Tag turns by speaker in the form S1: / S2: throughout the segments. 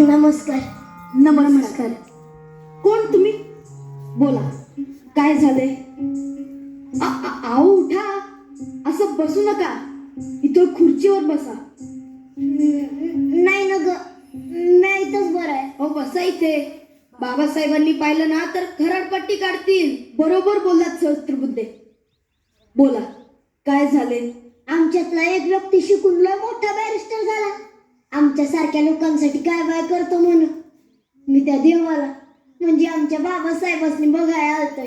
S1: नमस्कार.
S2: नमस्कार. कोण तुम्ही? बोला. काय झालंय? आओ उठा. असं बसू नका. इथं खुर्चीवर बसा.
S1: नाही ना ग. मी इथंच बरं आहे.
S2: हो बसा इथे. बाबासाहेबांनी पाहिलं ना तर खरडपट्टी काढतील. बरोबर बोललात सहस्त्रबुद्धे बोला. काय झाले
S1: आमच्यातला एक व्यक्ती शिकून मोठा बॅरिस्टर झाला आमच्या सारख्या लोकांसाठी काय बाय करतो म्हणून? मी त्या देवाला म्हणजे आमच्या बाबासाहेबांनी बघायला आलतोय.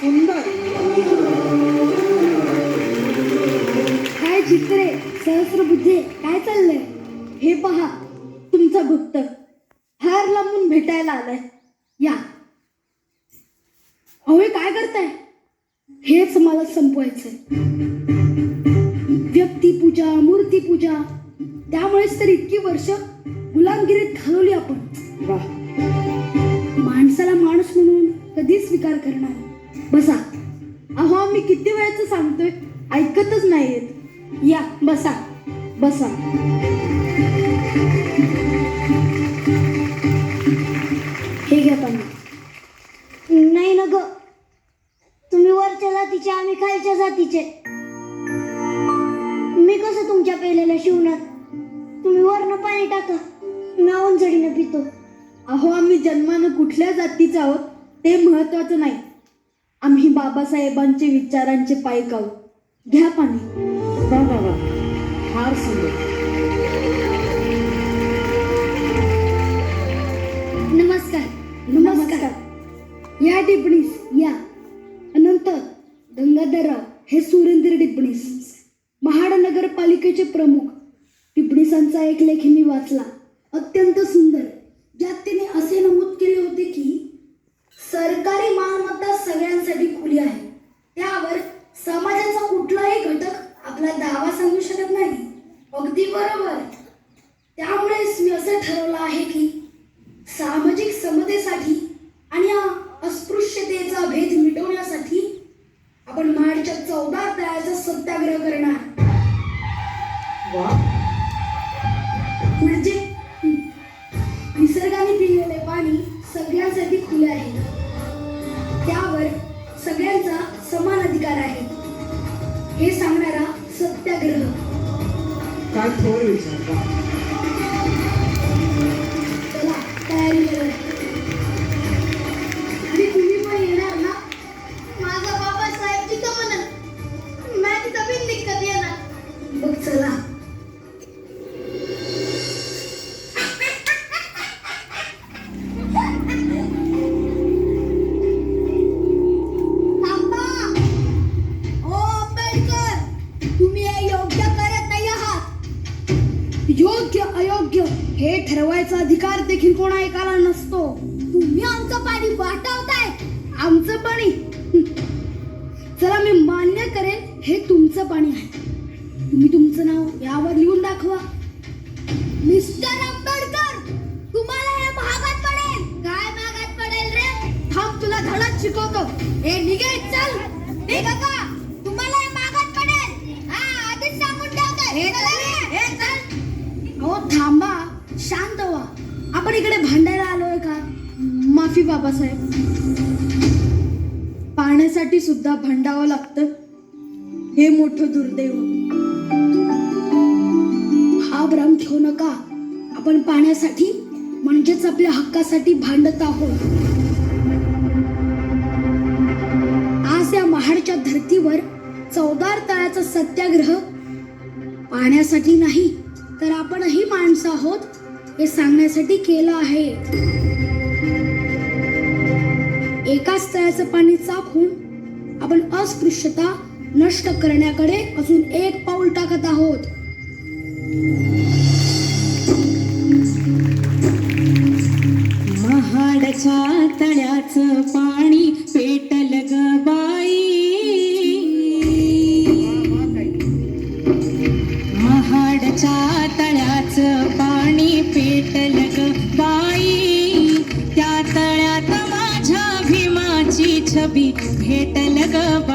S2: सुंदर. काय चित्रे सहस्रबुद्धे काय चाललंय? हे पहा तुमचा भक्त फार लांबून भेटायला आलाय. या. अहो काय करताय? हेच मला संपवायचंय. मूर्तीपूजा त्यामुळेच तर इतकी वर्ष गुलामगिरीत घालवली आपण. माणसाला माणूस म्हणून कधीच स्वीकार करणार. बसा. अहो मी किती वेळाचं सांगतोय? ऐकतच नाहीयेत. या बसा. बसा.
S1: पेलेल्या शिवणार तुम्ही वरनं पाणी टाका. मी औंजडीनं पितो.
S2: अहो आम्ही जन्मानं कुठल्या जातीचे आहोत ते महत्वाचं नाही. आम्ही बाबासाहेबांचे विचारांचे पायक आहोत. घ्या पाणी.
S3: फार सुंदर.
S2: नमस्कार. नमस्कार. या टिपणीस या. अनंत गंगाधरराव हे सुरेंद्र टिपणीस. महाड नगरपालिकेचे प्रमुख टिपणीसांचा एक लेख मी वाचला. अत्यंत सुंदर. ज्यात त्यांनी असे नमूद केले होते की सरकारी मालमत्ता सगळ्यांसाठी खुली आहे. त्यावर समाजाचा कुठलाही घटक आपला दावा सांगू शकत नाही. अगदी बरोबर. त्यामुळेच मी असं ठरवलं आहे की सामाजिक समतेसाठी
S3: काय थोर विचार वा.
S2: चला
S1: योग्य
S2: अयोग्य हे ठरवायचा अधिकार देखील कोणा एकाला नसतो.
S1: तुम्ही आमचं पाणी वाटवताय
S2: आमचं पाणी. चला मी मान्य करेन हे तुमचं पाणी आहे. तुम्ही तुमचं नाव यावर लिहून दाखवा.
S1: मिस्टर आंबेडकर तुम्हाला हे महागात पडेल. काय महागात पडेल रे?
S2: थांब तुला धडाच शिकवतो.
S1: हे निघे चल. हे तुम्हाला हे महागात पडेल. हा आधीच सांगून ठेवतोय. हे चल हे चल
S2: हो थांबा शांत व्हा आपण इकडे भांडायला आलोय का माफी बाबासाहेब. पाण्यासाठी सुद्धा भांडावं लागतं. हे मोठं दुर्दैव. हा भ्रम ठेवू नका. आपण पाण्यासाठी म्हणजेच आपल्या हक्कासाठी भांडत आहोत. आज या महाडच्या धर्तीवर चौदार तळ्याचा सत्याग्रह पाण्यासाठी नाही तर आपणही माणसं आहोत हे सांगण्यासाठी केलं आहे. एकाच तळ्याचं पाणी चाखून आपण अस्पृश्यता नष्ट करण्याकडे अजून एक पाऊल टाकत आहोत.
S3: महाडच्या तळ्याचं पाणी पेटल ग बाई. महाडच्या तळ्याचं पाणी पेटल ग बाई. त्यात छबी भेटल ग